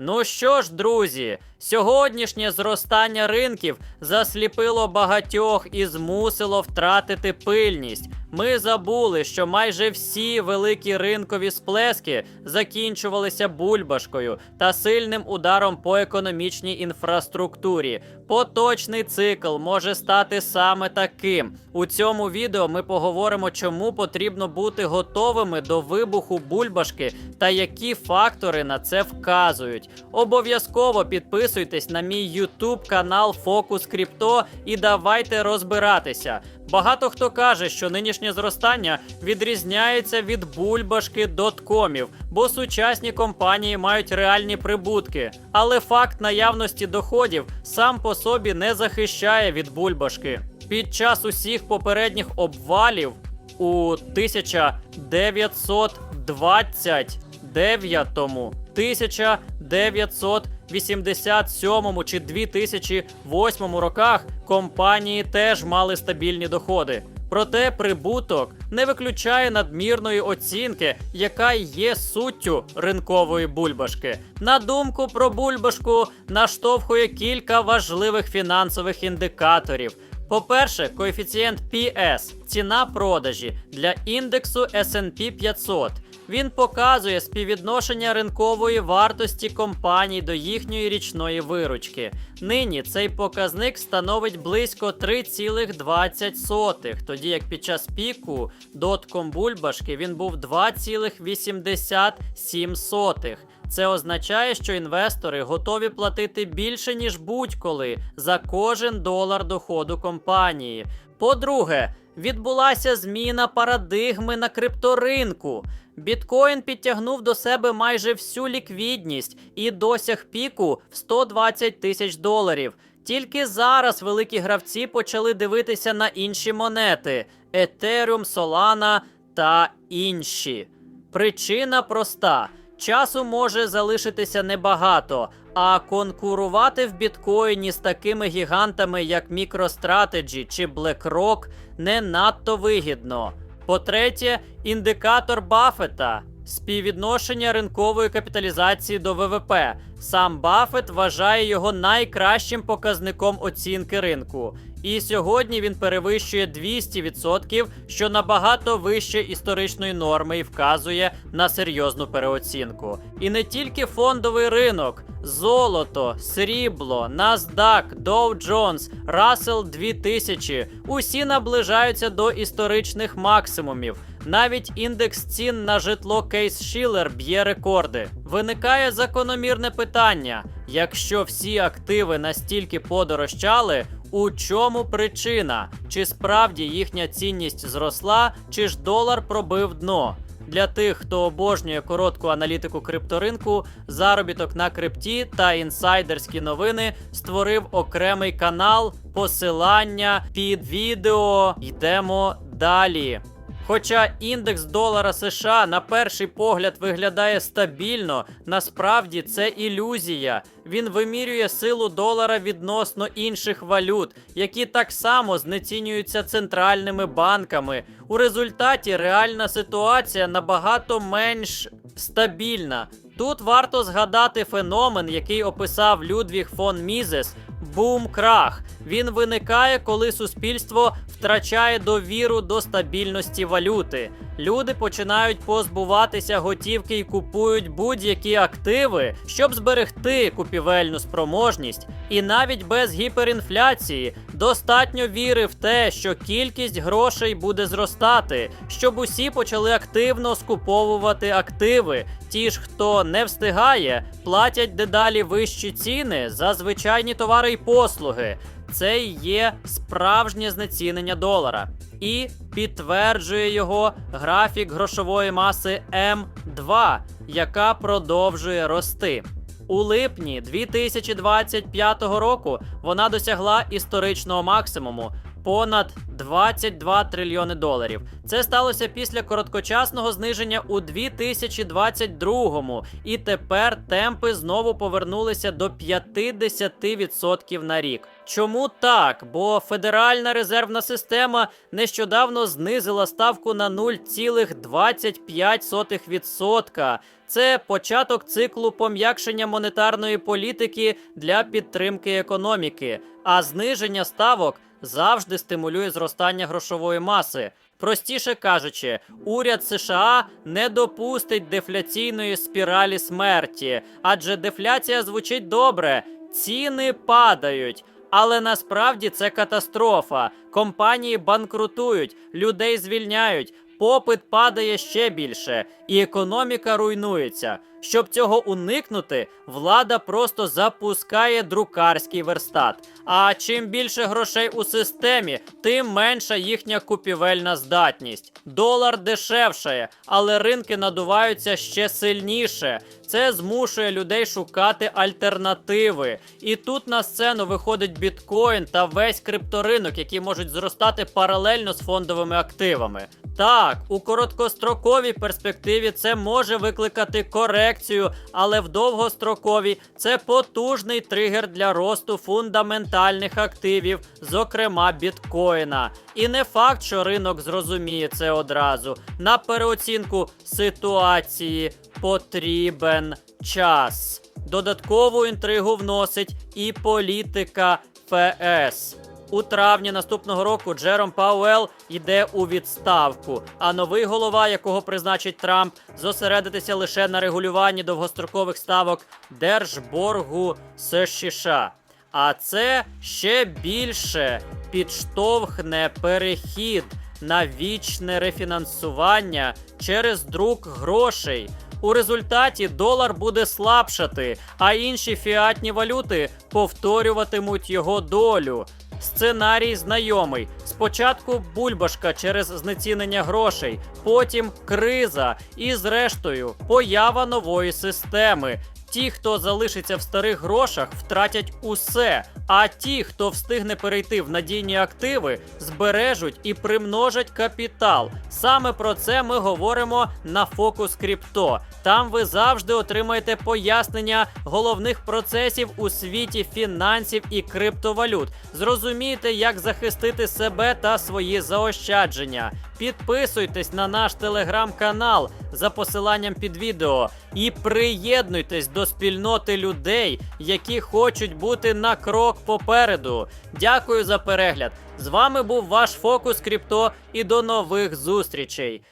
Ну що ж, друзі, сьогоднішнє зростання ринків засліпило багатьох і змусило втратити пильність. Ми забули, що майже всі великі ринкові сплески закінчувалися бульбашкою та сильним ударом по економічній інфраструктурі. Поточний цикл може стати саме таким. У цьому відео ми поговоримо, чому потрібно бути готовими до вибуху бульбашки та які фактори на це вказують. Обов'язково підписуйтесь на мій YouTube канал Фокус Крипто і давайте розбиратися. Багато хто каже, що нинішнє зростання відрізняється від бульбашки доткомів, бо сучасні компанії мають реальні прибутки. Але факт наявності доходів сам по собі не захищає від бульбашки. Під час усіх попередніх обвалів у 1929, 1987 чи 2008 роках компанії теж мали стабільні доходи. Проте прибуток не виключає надмірної оцінки, яка є суттю ринкової бульбашки. На думку про бульбашку наштовхує кілька важливих фінансових індикаторів. По-перше, коефіцієнт PS – ціна продажі для індексу S&P 500. Він показує співвідношення ринкової вартості компаній до їхньої річної виручки. Нині цей показник становить близько 3,20, тоді як під час піку дотком бульбашки він був 2,87. Це означає, що інвестори готові платити більше, ніж будь-коли за кожен долар доходу компанії. По-друге, відбулася зміна парадигми на крипторинку. Біткоін підтягнув до себе майже всю ліквідність і досяг піку в 120 тисяч доларів. Тільки зараз великі гравці почали дивитися на інші монети: Ethereum, Solana та інші. Причина проста: часу може залишитися небагато, а конкурувати в біткоїні з такими гігантами, як MicroStrategy чи BlackRock, не надто вигідно. По-третє, індикатор Баффета – співвідношення ринкової капіталізації до ВВП. Сам Баффет вважає його найкращим показником оцінки ринку. І сьогодні він перевищує 200%, що набагато вище історичної норми і вказує на серйозну переоцінку. І не тільки фондовий ринок, золото, срібло, NASDAQ, Dow Jones, Russell 2000 усі наближаються до історичних максимумів. Навіть індекс цін на житло Кейс Шілер б'є рекорди. Виникає закономірне питання: якщо всі активи настільки подорожчали, у чому причина? Чи справді їхня цінність зросла, чи ж долар пробив дно? Для тих, хто обожнює коротку аналітику крипторинку, заробіток на крипті та інсайдерські новини створив окремий канал, посилання під відео. Йдемо далі. Хоча індекс долара США на перший погляд виглядає стабільно, насправді це ілюзія. Він вимірює силу долара відносно інших валют, які так само знецінюються центральними банками. У результаті реальна ситуація набагато менш стабільна. Тут варто згадати феномен, який описав Людвіг фон Мізес бум-крах. Він виникає, коли суспільство втрачає довіру до стабільності валюти. Люди починають позбуватися готівки і купують будь-які активи, щоб зберегти купівельну спроможність. І навіть без гіперінфляції достатньо віри в те, що кількість грошей буде зростати, щоб усі почали активно скуповувати активи. Ті ж, хто не встигає, платять дедалі вищі ціни за звичайні товари й послуги. Це є справжнє знецінення долара. І підтверджує його графік грошової маси М2, яка продовжує рости. У липні 2025 року вона досягла історичного максимуму. Понад 22 трильйони доларів. Це сталося після короткочасного зниження у 2022-му, і тепер темпи знову повернулися до 50% на рік. Чому так? Бо Федеральна резервна система нещодавно знизила ставку на 0,25%. Це початок циклу пом'якшення монетарної політики для підтримки економіки, а зниження ставок завжди стимулює зростання грошової маси. Простіше кажучи, уряд США не допустить дефляційної спіралі смерті, адже дефляція звучить добре, ціни падають. Але насправді це катастрофа. Компанії банкрутують, людей звільняють, попит падає ще більше, і економіка руйнується. Щоб цього уникнути, влада просто запускає друкарський верстат. А чим більше грошей у системі, тим менша їхня купівельна здатність. Долар дешевшає, але ринки надуваються ще сильніше. Це змушує людей шукати альтернативи. І тут на сцену виходить біткоін та весь крипторинок, які можуть зростати паралельно з фондовими активами. Так, у короткостроковій перспективі це може викликати корекцію, але в довгостроковій це потужний тригер для росту фундаментальних активів, зокрема біткоїна. І не факт, що ринок зрозуміє це одразу. На переоцінку ситуації потрібен час. Додаткову інтригу вносить і політика ФС. У травні наступного року Джером Пауел йде у відставку, а новий голова, якого призначить Трамп, зосередитися лише на регулюванні довгострокових ставок держборгу США. А це ще більше підштовхне перехід на вічне рефінансування через друк грошей. У результаті долар буде слабшати, а інші фіатні валюти повторюватимуть його долю. Сценарій знайомий. Спочатку бульбашка через знецінення грошей, потім криза і, зрештою, поява нової системи. Ті, хто залишиться в старих грошах, втратять усе. А ті, хто встигне перейти в надійні активи, збережуть і примножать капітал. Саме про це ми говоримо на фокус крипто. Там ви завжди отримаєте пояснення головних процесів у світі фінансів і криптовалют. Зрозумієте, як захистити себе та свої заощадження. Підписуйтесь на наш телеграм-канал за посиланням під відео і приєднуйтесь до спільноти людей, які хочуть бути на крок попереду. Дякую за перегляд. З вами був ваш фокус Крипто і до нових зустрічей.